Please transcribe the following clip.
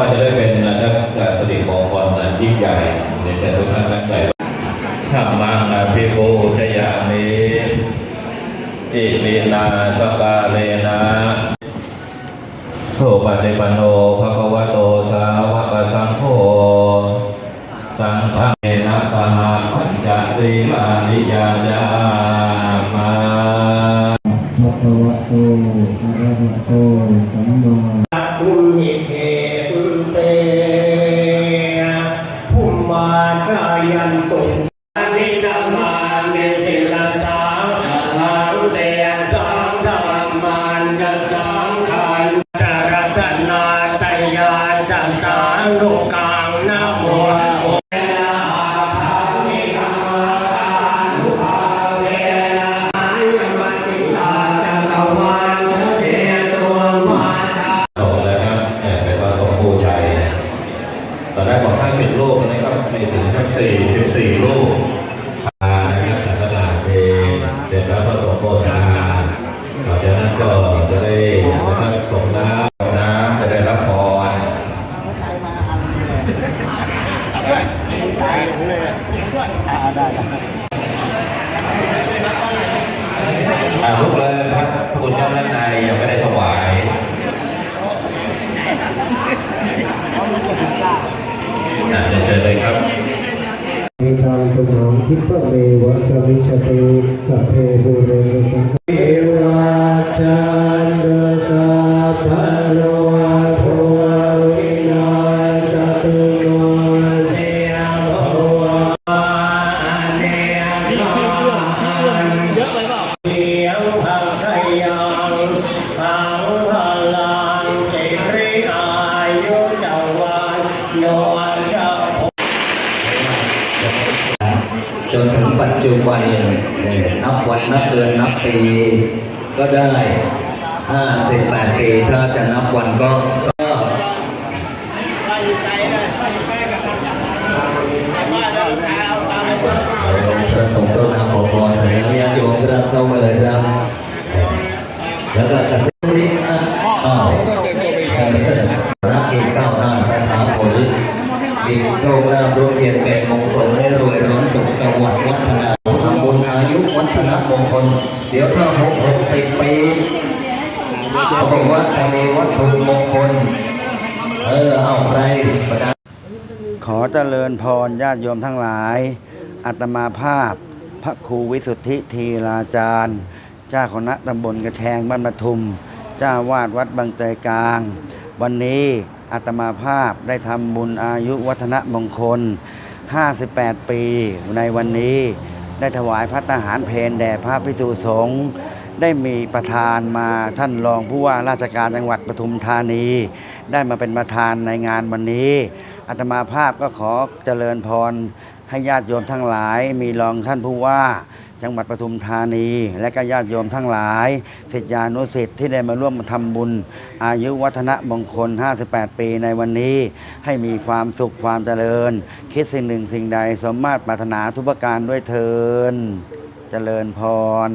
ก็จะได้เป็นนักการสิริมงคลอันยิ่งใหญ่ในแต่ทุกท่านตั้งใจธรรมังอภิปูชยามิอิมินาสกาเลนะโสปฏิปันโน อนแรกบอกห้าสิบลูกนนี้ก็มีถึงแค่สี่สิบสี่ลูกพานะครับพัฒนาเองเสร็จแล้วก็ส่งโฆษณาหลังจากนั้นก็จะได้นะครับส่งน้ำน้ำจะได้รับพรอ่าลูกเลยพระคุณเจ้าด้านในยังไม่ได้ถวาย อ่าเดี๋ยวเชิญเลยครับ เอตังตุมังคิปะเมวะส จนถึงปัจจุบันนับวันนับเดือนนับปีก็ได้ห้าสิบแปดปีถ้าจะนับวันก็ก็ประสงค์ต้นนาขอพรนะญาติโยมครับเข้ามาเลยครับแล้วก็กระซิบนิดนะอ้าวรักเอกก้าวหน้าสถาผลอีกโชคลาภร่วมเพียรเป็นมงคลให้รวยร้อนสุขสวัสดิ์วัฒนาทำบุญ อายุวัฒนมงคล เดี๋ยวถ้าหกหกสิบปีเขาบอกว่าจะมีวัตถุมงคล เออเอาใครปขอเจริญพรญาติโยมทั้งหลาย อัตมาภาพ พระครูวิสุทธิทีราจารย์ เจ้าคณะตำบลกระแชงบ้านปทุม เจ้าวาดวัดบางเตยกลาง วันนี้อัตมาภาพได้ทำบุญอายุวัฒนมงคล 58 ปี ในวันนี้ ได้ถวายพระทหารเพนแด่พระพิสุสงฆ์ได้มีประธานมาท่านรองผู้ว่าราชการจังหวัดปทุมธานี ได้มาเป็นประธานในงานวันนี้อาตมาภาพก็ขอเจริญพรให้ญาติโยมทั้งหลาย มีรองท่านผู้ว่า จังหวัดปทุมธานี และก็ญาติโยมทั้งหลายศิษยานุศิษย์ที่ได้มาร่วมทำบุญ อายุวัฒนมงคล 58 ปีในวันนี้ ให้มีความสุขความเจริญ คิดสิ่งหนึ่งสิ่งใดสมมาตรปรารถนาทุกประการด้วยเทินเจริญพร